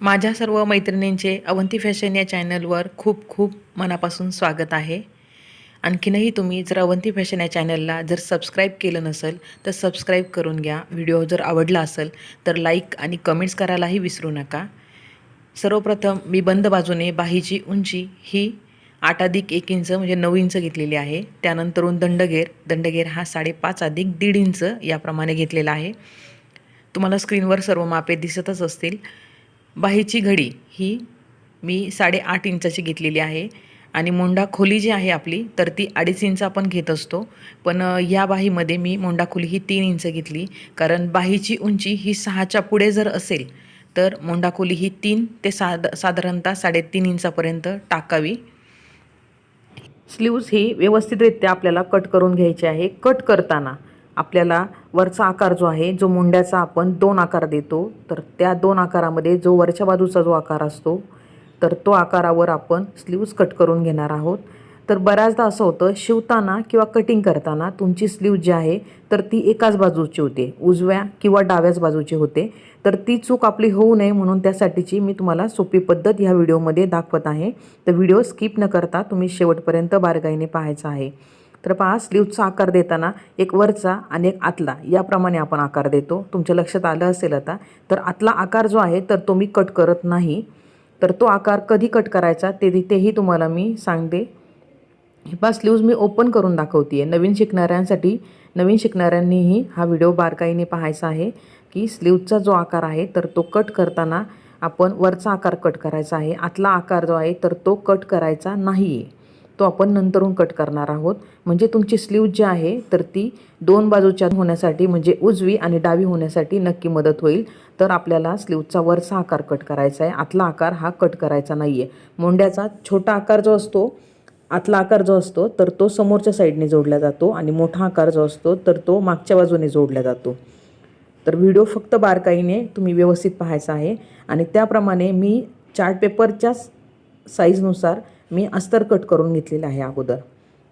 माझ्या सर्व मैत्रिणींचे अवंती फॅशन या चॅनलवर खूप खूप मनापासून स्वागत आहे. आणखीनही तुम्ही जर अवंती फॅशन या चॅनलला जर सबस्क्राईब केलं नसेल तर सबस्क्राईब करून घ्या. व्हिडिओ जर आवडला असेल तर लाईक आणि कमेंट्स करायलाही विसरू नका. सर्वप्रथम मी बंद बाजूने बाहीची उंची ही आठ अधिक एक इंच म्हणजे नऊ इंच घेतलेली आहे. त्यानंतरून दंडगेर दंडगेर हा साडेपाच अधिक दीड इंच याप्रमाणे घेतलेला आहे. तुम्हाला स्क्रीनवर सर्व मापे दिसतच असतील. बाहीची घडी ही मी साडेआठ इंचाची घेतलेली आहे. आणि मोंडा खोली जी आहे आपली तर ती अडीच इंच आपण घेत असतो. पण या बाहीमध्ये मी मोंडा खोली ही तीन इंच घेतली. कारण बाहीची उंची ही सहाच्या पुढे जर असेल तर मोंडा खोली ही तीन ते साध साधारणतः साडेतीन इंचापर्यंत टाकावी. स्लीव्ज ही व्यवस्थितरित्या आपल्याला कट करून घ्यायची आहे. कट करताना आपल्याला वरचा आकार जो आहे जो मुंड्याचा आपण दोन आकार देतो तर त्या दोन आकारामध्ये जो वरच्या बाजूचा जो आकार असतो तर तो आकारावर आपण स्लीव्ज कट करून घेणार आहोत. तर बऱ्याचदा असं होतं शिवताना किंवा कटिंग करताना तुमची स्लीव जी आहे तर ती एकाच बाजूची होते उजव्या किंवा डाव्याच बाजूची होते. तर ती चूक आपली होऊ नये म्हणून त्यासाठीची मी तुम्हाला सोपी पद्धत ह्या व्हिडिओमध्ये दाखवत आहे. तर व्हिडिओ स्किप न करता तुम्ही शेवटपर्यंत बारकाईने पाहायचा आहे. तर पहा स्लीवचा आकार देताना एक वरचा आणि एक आतला याप्रमाणे आपण आकार देतो. तुमच्या लक्षात आलं असेल आता? तर आतला आकार जो आहे तर तो मी कट करत नाही. तर तो आकार कधी कट करायचा ते तेही तुम्हाला मी सांगते. हे पहा स्लीव्ज मी ओपन करून दाखवते आहे नवीन शिकणाऱ्यांसाठी नवीन शिकणाऱ्यांनीही हा व्हिडिओ बारकाईने पाहायचा आहे की स्लीवचा जो आकार आहे तर तो कट करताना आपण वरचा आकार कट करायचा आहे. आतला आकार जो आहे तर तो कट करायचा नाही आहे तो आपण नंतरून कट करणार आहोत. म्हणजे तुमची स्लीव जी आहे तर ती दोन बाजूच्या होण्यासाठी म्हणजे उजवी आणि डावी होण्यासाठी नक्की मदत होईल. तर आपल्याला स्लीवचा वरचा आकार कट करायचा आहे. आतला आकार हा कट करायचा नाही आहे मोंड्याचा छोटा आकार जो असतो आतला आकार जो असतो तर तो समोरच्या साईडने जोडला जातो आणि मोठा आकार जो असतो तर तो मागच्या बाजूने जोडला जातो. तर व्हिडिओ फक्त बारकाईने तुम्ही व्यवस्थित पाहायचा आहे. आणि त्याप्रमाणे मी चार्ट पेपरच्या साईजनुसार मी अस्तर कट करून घेतलेलं आहे अगोदर.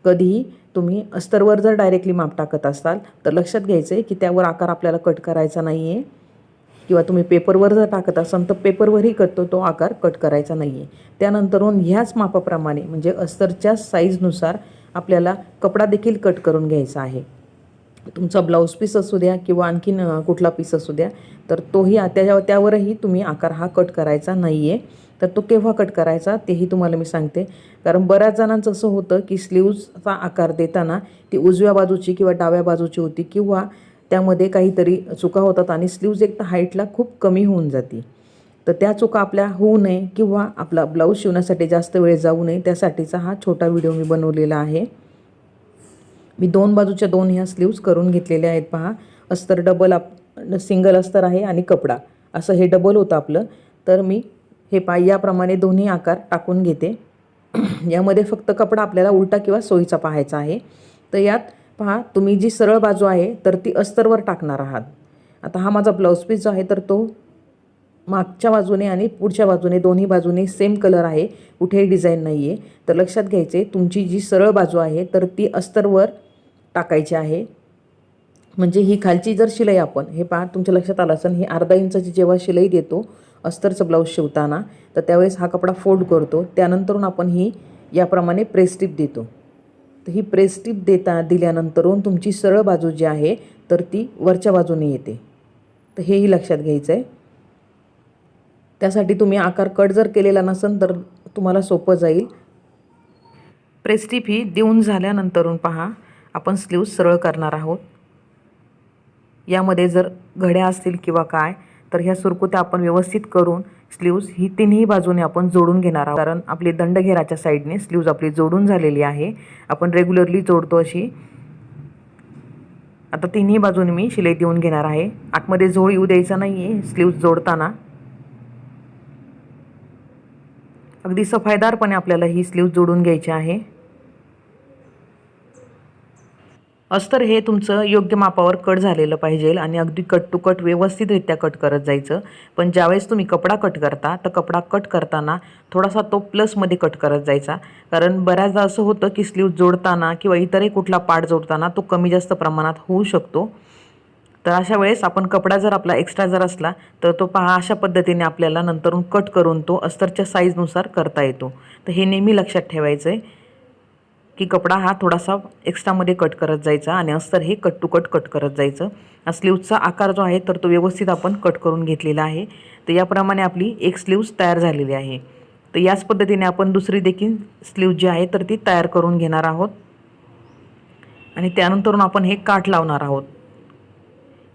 कधीही तुम्ही अस्तरवर जर डायरेक्टली माप टाकत असाल तर लक्षात घ्यायचं आहे की त्यावर आकार आपल्याला कट करायचा नाही आहे किंवा तुम्ही पेपरवर जर टाकत असाल तर पेपरवरही करतो तो आकार कट करायचा नाही आहे त्यानंतरून ह्याच मापाप्रमाणे म्हणजे अस्तरच्या साईजनुसार आपल्याला कपडा देखील कट करून घ्यायचा आहे. तुमचा ब्लाऊज पीस असू द्या किंवा आणखीन कुठला पीस असू द्या तर तोही त्या त्याच्या त्यावरही तुम्ही आकार हा कट करायचा नाही आहे तर तो केव्हा कट करायचा तेही तुम्हाला मी सांगते. कारण बऱ्याच जणांचं असं होतं की स्लीव्जचा आकार देताना ती उजव्या बाजूची किंवा डाव्या बाजूची होती किंवा त्यामध्ये काहीतरी चुका होतात आणि स्लीव्ज एक तर हाईटला खूप कमी होऊन जाते. तर त्या चुका आपल्या होऊ नये किंवा आपला ब्लाऊज शिवण्यासाठी जास्त वेळ जाऊ नये त्यासाठीचा हा छोटा व्हिडिओ मी बनवलेला आहे. मी दोन बाजूच्या दोन ह्या स्लीव्ज करून घेतलेल्या आहेत पहा. अस्तर डबल आप सिंगल अस्तर आहे आणि कपडा. असं हे डबल होतं आपलं. तर मी हे पाय याप्रमाणे दोन्ही आकार टाकून घेते. यामध्ये फक्त कपडा आपल्याला उलटा किंवा सोयीचा पाहायचा आहे. तर यात पहा तुम्ही जी सरळ बाजू आहे तर ती अस्तरवर टाकणार आहात. आता हा माझा ब्लाऊज पीस जो आहे तर तो मागच्या बाजूने आणि पुढच्या बाजूने दोन्ही बाजूने सेम कलर आहे कुठेही डिझाईन नाही आहे तर लक्षात घ्यायचे तुमची जी सरळ बाजू आहे तर ती अस्तरवर टाकायची आहे. म्हणजे ही खालची जर शिलाई आपण हे पहा तुमच्या लक्षात आलं असेल ही अर्धा इंचाची जेव्हा शिलाई देतो अस्तरचं ब्लाऊज शिवताना तर त्यावेळेस हा कपडा फोल्ड करतो. त्यानंतरून आपण ही याप्रमाणे प्रेसटिप देतो. तर ही प्रेसटिप देता दिल्यानंतरून तुमची सरळ बाजू जी आहे तर ती वरच्या बाजूने येते. तर हेही लक्षात घ्यायचं आहे त्यासाठी तुम्ही आकार कट जर केलेला नसेल तर तुम्हाला सोपं जाईल. प्रेस्टिप ही देऊन झाल्यानंतरून पहा आपण स्लीव्ज सरळ करणार आहोत. यामध्ये जर घड्या असतील किंवा काय तर ह्या सुरकुत्या आपण व्यवस्थित करून स्लीव्ज ही तिन्ही बाजूने आपण जोडून घेणार आहोत. कारण आपली दंडघेराच्या साईडने स्लीव्ज आपली जोडून झालेली आहे. आपण रेग्युलरली जोडतो अशी. आता तिन्ही बाजूने मी शिलाई देऊन घेणार आहे. आतमध्ये झोळ येऊ द्यायचा नाही आहे स्लीव्ज जोडताना. अगदी सफाईदारपणे आपल्याला ही स्लीव्ज जोडून घ्यायची आहे. अस्तर हे तुमचं योग्य मापावर कट झालेलं पाहिजे आणि अगदी कट टू कट व्यवस्थितरित्या कट करत जायचं. पण ज्यावेळेस तुम्ही कपडा कट करता तर कपडा कट करताना थोडासा तो प्लसमध्ये कट करत जायचा. कारण बऱ्याचदा असं होतं की स्लीव जोडताना किंवा इतरही कुठला पार्ट जोडताना तो कमी जास्त प्रमाणात होऊ शकतो. तर अशा वेळेस आपण कपडा जर आपला एक्स्ट्रा जर असला तर तो पहा अशा पद्धतीने आपल्याला नंतरून कट करून तो अस्तरच्या साईजनुसार करता येतो. तर हे नेहमी लक्षात ठेवायचं आहे की कपडा हा थोडासा एक्स्ट्रामध्ये कट करत जायचा आणि अस्तर हे कट टू कट कट करत जायचं. स्लीवचा आकार जो आहे तर तो व्यवस्थित आपण कट करून घेतलेला आहे. तर याप्रमाणे आपली एक स्लीव्ज तयार झालेली आहे. तर याच पद्धतीने आपण दुसरी देखील स्लीव जी आहे तर ती तयार करून घेणार आहोत. आणि त्यानंतरून आपण हे काठ लावणार आहोत.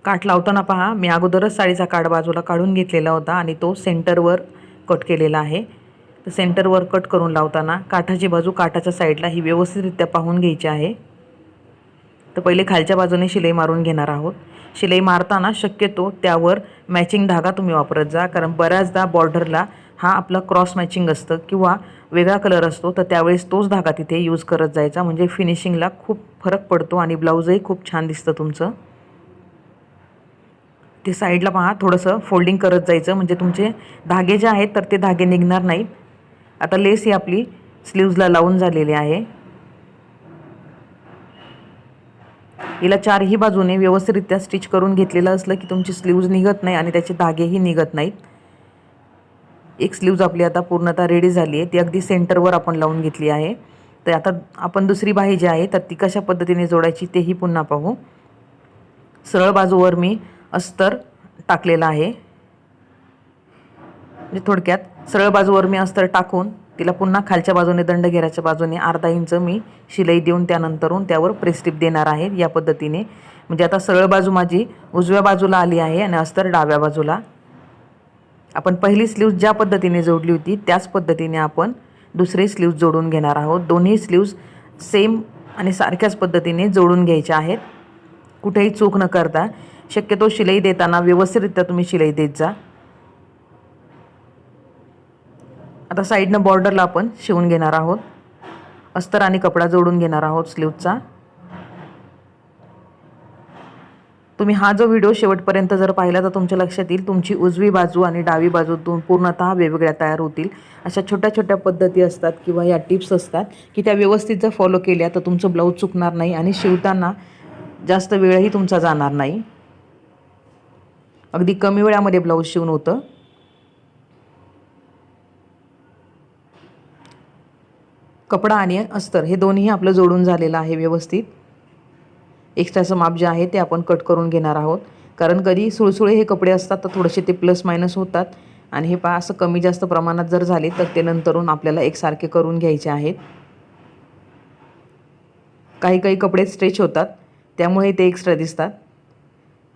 काठ लावताना पहा मी अगोदरच साडीचा काठ बाजूला काढून घेतलेला होता आणि तो सेंटरवर कट केलेला आहे. तर सेंटरवर कट करून लावताना काठाची बाजू काठाच्या साईडला ही व्यवस्थितरित्या पाहून घ्यायची आहे. तर पहिले खालच्या बाजूने शिलाई मारून घेणार आहोत. शिलाई मारताना शक्यतो त्यावर मॅचिंग धागा तुम्ही वापरत जा. कारण बऱ्याचदा बॉर्डरला हा आपला क्रॉस मॅचिंग असतं किंवा वेगळा कलर असतो तर त्यावेळेस तोच धागा तिथे यूज करत जायचा. म्हणजे फिनिशिंगला खूप फरक पडतो आणि ब्लाऊजही खूप छान दिसतं तुमचं. ते साईडला पहा थोडंसं फोल्डिंग करत जायचं. म्हणजे तुमचे धागे जे आहेत तर ते धागे निघणार नाहीत. आता लेस ही आपली स्लीव्जला लावून झालेली आहे. हिला चारही बाजूने व्यवस्थितरित्या स्टिच करून घेतलेलं असलं की तुमची स्लीव्ज निघत नाही आणि त्याचे धागेही निघत नाहीत. एक स्लीव्ज आपली आता पूर्णतः रेडी झाली आहे. ती अगदी सेंटरवर आपण लावून घेतली आहे. तर आता आपण दुसरी बाही जी आहे तर ती कशा पद्धतीने जोडायची तेही पुन्हा पाहू. सरळ बाजूवर मी अस्तर टाकलेलं आहे. म्हणजे थोडक्यात सरळ बाजूवर मी अस्तर टाकून तिला पुन्हा खालच्या बाजूने दंड घेराच्या बाजूने अर्धा इंच मी शिलाई देऊन त्यानंतरून त्यावर प्रेस्टिप देणार आहे या पद्धतीने. म्हणजे आता सरळ बाजू माझी उजव्या बाजूला आली आहे आणि अस्तर डाव्या बाजूला. आपण पहिली स्लीव्ज ज्या पद्धतीने जोडली होती त्याच पद्धतीने आपण दुसरी स्लीव्ज जोडून घेणार आहोत. दोन्ही स्लीव्ज सेम आणि सारख्याच पद्धतीने जोडून घ्यायच्या आहेत. कुठेही चूक न करता शक्यतो शिलाई देताना व्यवस्थितरित्या तुम्ही शिलाई देत जा. आता साईडनं बॉर्डरला आपण शिवून घेणार आहोत. अस्तर आणि कपडा जोडून घेणार आहोत स्लीवचा. तुम्ही हा जो व्हिडिओ शेवटपर्यंत जर पाहिला तर तुमच्या लक्षात येईल तुमची उजवी बाजू आणि डावी बाजू दोन पूर्णतः वेगवेगळ्या तयार होतील. अशा छोट्या छोट्या पद्धती असतात किंवा या टिप्स असतात की त्या व्यवस्थित जर फॉलो केल्या तर तुमचं ब्लाऊज चुकणार नाही आणि शिवताना जास्त वेळही तुमचा जाणार नाही. अगदी कमी वेळामध्ये ब्लाऊज शिवून होतं. कपडा आणि अस्तर हे दोन्ही आपलं जोडून झालेलं आहे व्यवस्थित. एक्स्ट्राचं माप जे आहे ते आपण कट करून घेणार आहोत. कारण कधी सुळसुळे हे कपडे असतात तर थोडेसे ते प्लस मायनस होतात. आणि हे पा असं कमी जास्त प्रमाणात जर झाले तर ते नंतरून आपल्याला एकसारखे करून घ्यायचे आहेत. काही काही कपडे स्ट्रेच होतात त्यामुळे ते एक्स्ट्रा दिसतात.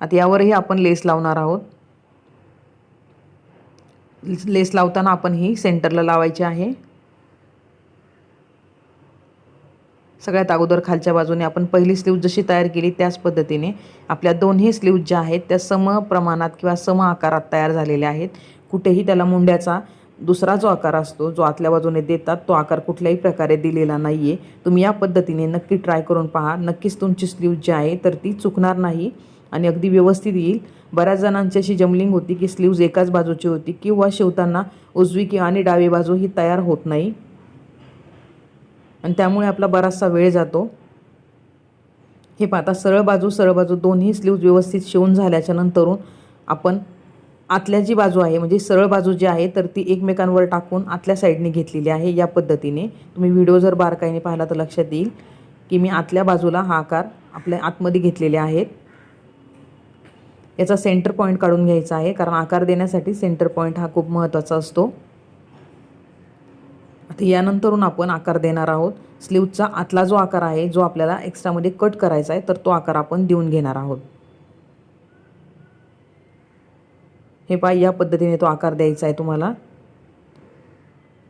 आता यावरही आपण लेस लावणार आहोत. लेस लावताना आपण ही सेंटरला लावायची आहे. सगळ्यात अगोदर खालच्या बाजूने आपण पहिली स्लीव जशी तयार केली त्याच पद्धतीने आपल्या दोन्ही स्लीव ज्या आहेत त्या सम प्रमाणात किंवा सम आकारात तयार झालेल्या आहेत. कुठेही त्याला मुंड्याचा दुसरा जो आकार असतो जो आतल्या बाजूने देतात तो आकार कुठल्याही प्रकारे दिलेला नाही आहे तुम्ही या पद्धतीने नक्की ट्राय करून पहा. नक्कीच तुमची स्लीव जी आहे तर ती चुकणार नाही आणि अगदी व्यवस्थित येईल. बऱ्याच जणांची अशी जमलिंग होती की स्लीव्ज एकाच बाजूची होती किंवा शिवताना उजवी किंवा आणि डावी बाजू ही तयार होत नाही. आणि त्यामुळे आपला बराचसा वेळ जातो. हे पाहता सरळ बाजू सरळ बाजू दोन्ही स्लीव्ज व्यवस्थित शिवून झाल्याच्या नंतरून आपण आतल्या जी बाजू आहे म्हणजे सरळ बाजू जी आहे तर ती एकमेकांवर टाकून आतल्या साईडने घेतलेली आहे या पद्धतीने. तुम्ही व्हिडिओ जर बारकाईने पाहिला तर लक्षात येईल की मी आतल्या बाजूला हा आकार आपल्या आतमध्ये घेतलेले आहेत. याचा सेंटर पॉईंट काढून घ्यायचा आहे कारण आकार देण्यासाठी सेंटर पॉईंट हा खूप महत्त्वाचा असतो. आता यानंतरून आपण आकार देणार आहोत. स्लीवचा आतला जो आकार आहे जो आपल्याला एक्स्ट्रामध्ये कट करायचा आहे तर तो आकार आपण देऊन घेणार आहोत. हे पाय या पद्धतीने तो आकार द्यायचा आहे तुम्हाला.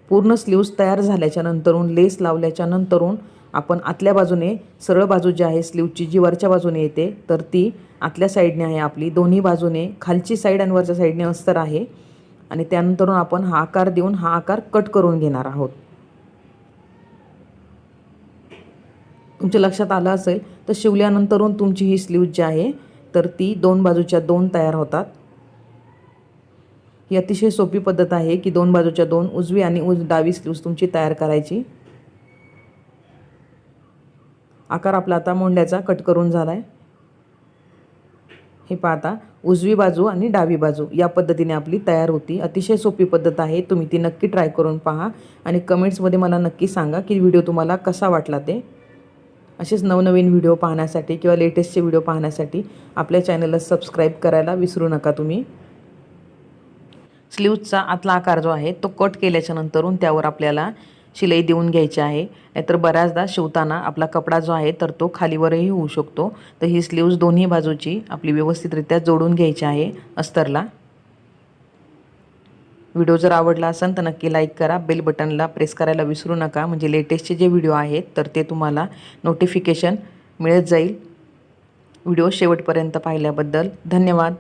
पूर्ण स्लीव्ज तयार झाल्याच्या नंतरून लेस लावल्याच्या नंतरून आपण आतल्या बाजूने सरळ बाजू जी आहे स्लीवची जी वरच्या बाजूने येते तर ती आतल्या साईडने आहे आपली. दोन्ही बाजूने खालची साईड आणि वरच्या साईडने अस्तर आहे. आणि त्यानंतरून आपण हा आकार देऊन हा आकार कट करून घेणार आहोत. तुमच्या लक्षात आलं असेल तर शिवल्यानंतरून तुमची ही स्लीव जी आहे तर ती दोन बाजूच्या दोन तयार होतात. ही अतिशय सोपी पद्धत आहे की दोन बाजूच्या दोन उजवी आणि उज डावी स्लीव्ज तुमची तयार करायची. आकार आपला आता मोंड्याचा कट करून झाला आहे हे पाहता उजवी बाजू आणि डावी बाजू या पद्धतीने आपली तयार होती. अतिशय सोपी पद्धत आहे. तुम्ही ती नक्की ट्राय करून पहा आणि कमेंट्समध्ये मला नक्की सांगा की व्हिडिओ तुम्हाला कसा वाटला ते. असेच नवनवीन व्हिडिओ पाहण्यासाठी किंवा लेटेस्टचे व्हिडिओ पाहण्यासाठी आपल्या चॅनलला सबस्क्राईब करायला विसरू नका तुम्ही. स्लीवचा आतला आकार जो आहे तो कट केल्याच्या नंतरून त्यावर आपल्याला शिलाई देऊन घ्यायची आहे. नाहीतर बऱ्याचदा शिवताना आपला कपडा जो आहे तर तो खालीवरही होऊ शकतो. तर ही स्लीव्ज दोन्ही बाजूची आपली व्यवस्थितरित्या जोडून घ्यायची आहे अस्तरला. व्हिडिओ जर आवडला असेल तर नक्की लाईक करा. बेल बटनला प्रेस करायला विसरू नका. म्हणजे लेटेस्टचे जे व्हिडिओ आहेत तर ते तुम्हाला नोटिफिकेशन मिळत जाईल. व्हिडिओ शेवटपर्यंत पाहिल्याबद्दल धन्यवाद.